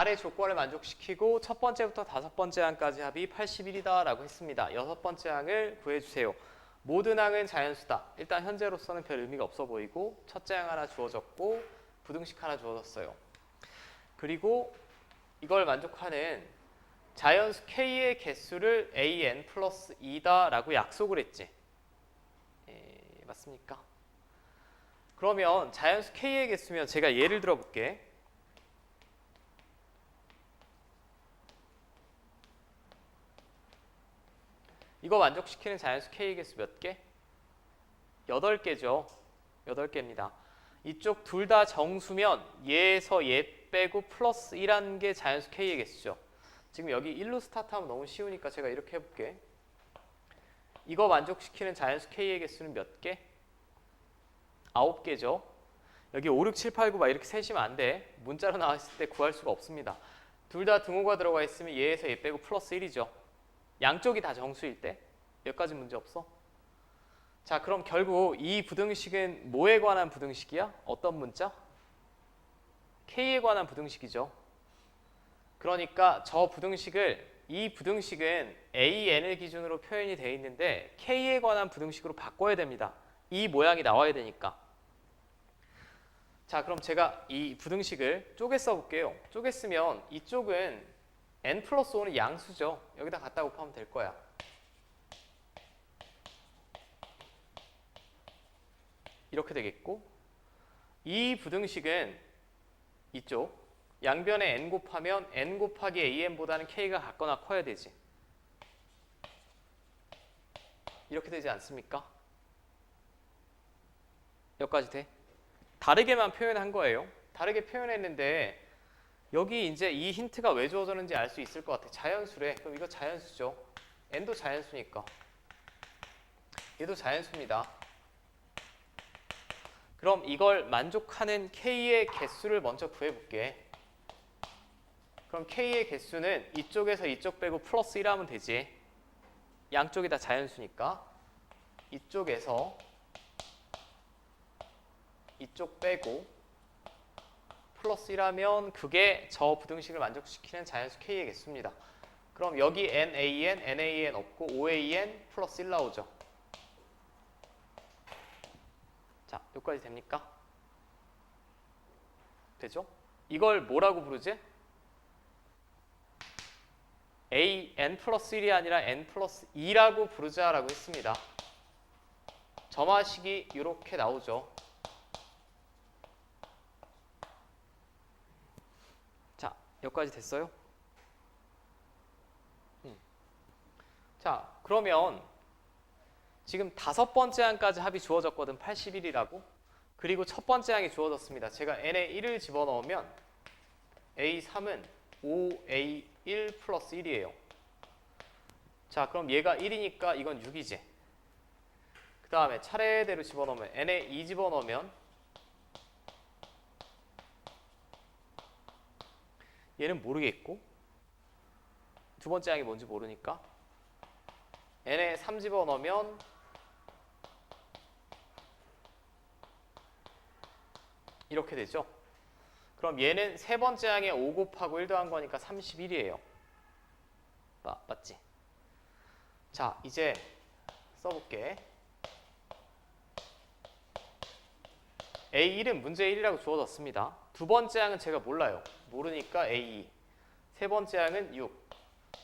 아래 조건을 만족시키고 첫 번째부터 다섯 번째 항까지 합이 81이다라고 했습니다. 여섯 번째 항을 구해주세요. 모든 항은 자연수다. 일단 현재로서는 별 의미가 없어 보이고 첫째 항 하나 주어졌고 부등식 하나 주어졌어요. 그리고 이걸 만족하는 자연수 K의 개수를 AN 플러스 2다라고 약속을 했지. 에, 맞습니까? 그러면 자연수 K의 개수면 제가 예를 들어 볼게. 이거 만족시키는 자연수 K의 개수 몇 개? 8개죠. 8개입니다. 이쪽 둘 다 정수면 얘에서 얘 빼고 플러스 1한 게 자연수 K의 개수죠. 지금 여기 1로 스타트하면 너무 쉬우니까 제가 이렇게 해볼게. 이거 만족시키는 자연수 K의 개수는 몇 개? 9개죠. 여기 5, 6, 7, 8, 9 막 이렇게 세시면 안 돼. 문자로 나왔을 때 구할 수가 없습니다. 둘 다 등호가 들어가 있으면 얘에서 얘 빼고 플러스 1이죠. 양쪽이 다 정수일 때 여기까지 문제 없어? 자 그럼 결국 이 부등식은 뭐에 관한 부등식이야? 어떤 문자? K에 관한 부등식이죠. 그러니까 저 부등식을 이 부등식은 AN을 기준으로 표현이 되어 있는데 K에 관한 부등식으로 바꿔야 됩니다. 이 모양이 나와야 되니까. 자 그럼 제가 이 부등식을 쪼개 써볼게요. 쪼개 쓰면 이쪽은 n 플러스 5는 양수죠. 여기다 갖다 곱하면 될 거야. 이렇게 되겠고 이 부등식은 이쪽 양변에 n 곱하면 n 곱하기 an보다는 k가 같거나 커야 되지. 이렇게 되지 않습니까? 여기까지 돼? 다르게만 표현한 거예요. 다르게 표현했는데 여기 이제 이 힌트가 왜 주어졌는지 알 수 있을 것 같아. 자연수래. 그럼 이거 자연수죠. n도 자연수니까. 얘도 자연수입니다. 그럼 이걸 만족하는 k의 개수를 먼저 구해볼게. 그럼 k의 개수는 이쪽에서 이쪽 빼고 플러스 1 하면 되지. 양쪽이 다 자연수니까. 이쪽에서 이쪽 빼고 플러스 1하면 그게 저 부등식을 만족시키는 자연수 k의 개수입니다. 그럼 여기 nan, nan 없고 5an 플러스 1 나오죠. 자, 여기까지 됩니까? 되죠? 이걸 뭐라고 부르지? a n 플러스 1이 아니라 n 플러스 2라고 부르자라고 했습니다. 점화식이 이렇게 나오죠. 자, 여기까지 됐어요? 음. 자, 그러면 지금 다섯 번째 항까지 합이 주어졌거든 81이라고 그리고 첫 번째 항이 주어졌습니다 제가 n에 1을 집어넣으면 a3은 5a1 플러스 1이에요 자 그럼 얘가 1이니까 이건 6이지 그 다음에 차례대로 집어넣으면 n에 2 집어넣으면 얘는 모르겠고 두 번째 항이 뭔지 모르니까 n에 3 집어넣으면 이렇게 되죠. 그럼 얘는 세 번째 항에 5 곱하고 1 더한 거니까 31이에요. 마, 맞지? 자, 이제 써볼게. A1은 문제 1이라고 주어졌습니다. 두 번째 항은 제가 몰라요. 모르니까 A2. 세 번째 항은 6.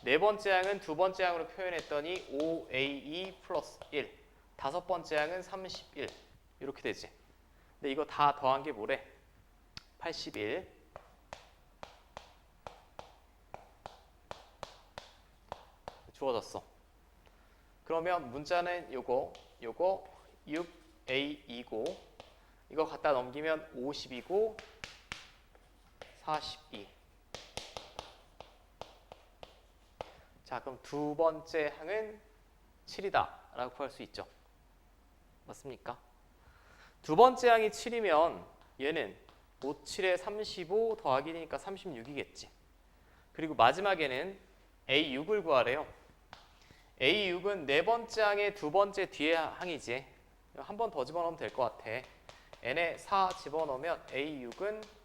네 번째 항은 두 번째 항으로 표현했더니 5A2 플러스 1. 다섯 번째 항은 31. 이렇게 되지. 근데 이거 다 더한 게 뭐래? 81 주어졌어. 그러면 문자는 요거 요거 6A2고 이거 갖다 넘기면 50이고 42 자, 그럼 두 번째 항은 7이다 라고 구할 수 있죠. 맞습니까? 두 번째 항이 7이면 얘는 5, 7에 35 더하기 1이니까 36이겠지. 그리고 마지막에는 A6을 구하래요. A6은 네 번째 항의 두 번째 뒤에 항이지. 한 번 더 집어넣으면 될 것 같아. n에 4 집어넣으면 A6은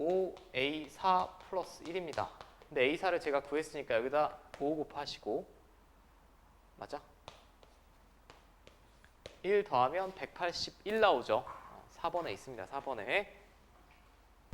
5A4 플러스 1입니다. 근데 A4를 제가 구했으니까 여기다 5 곱하시고 맞아? 1 더하면 181 나오죠. 어, 4번에 있습니다. 4번에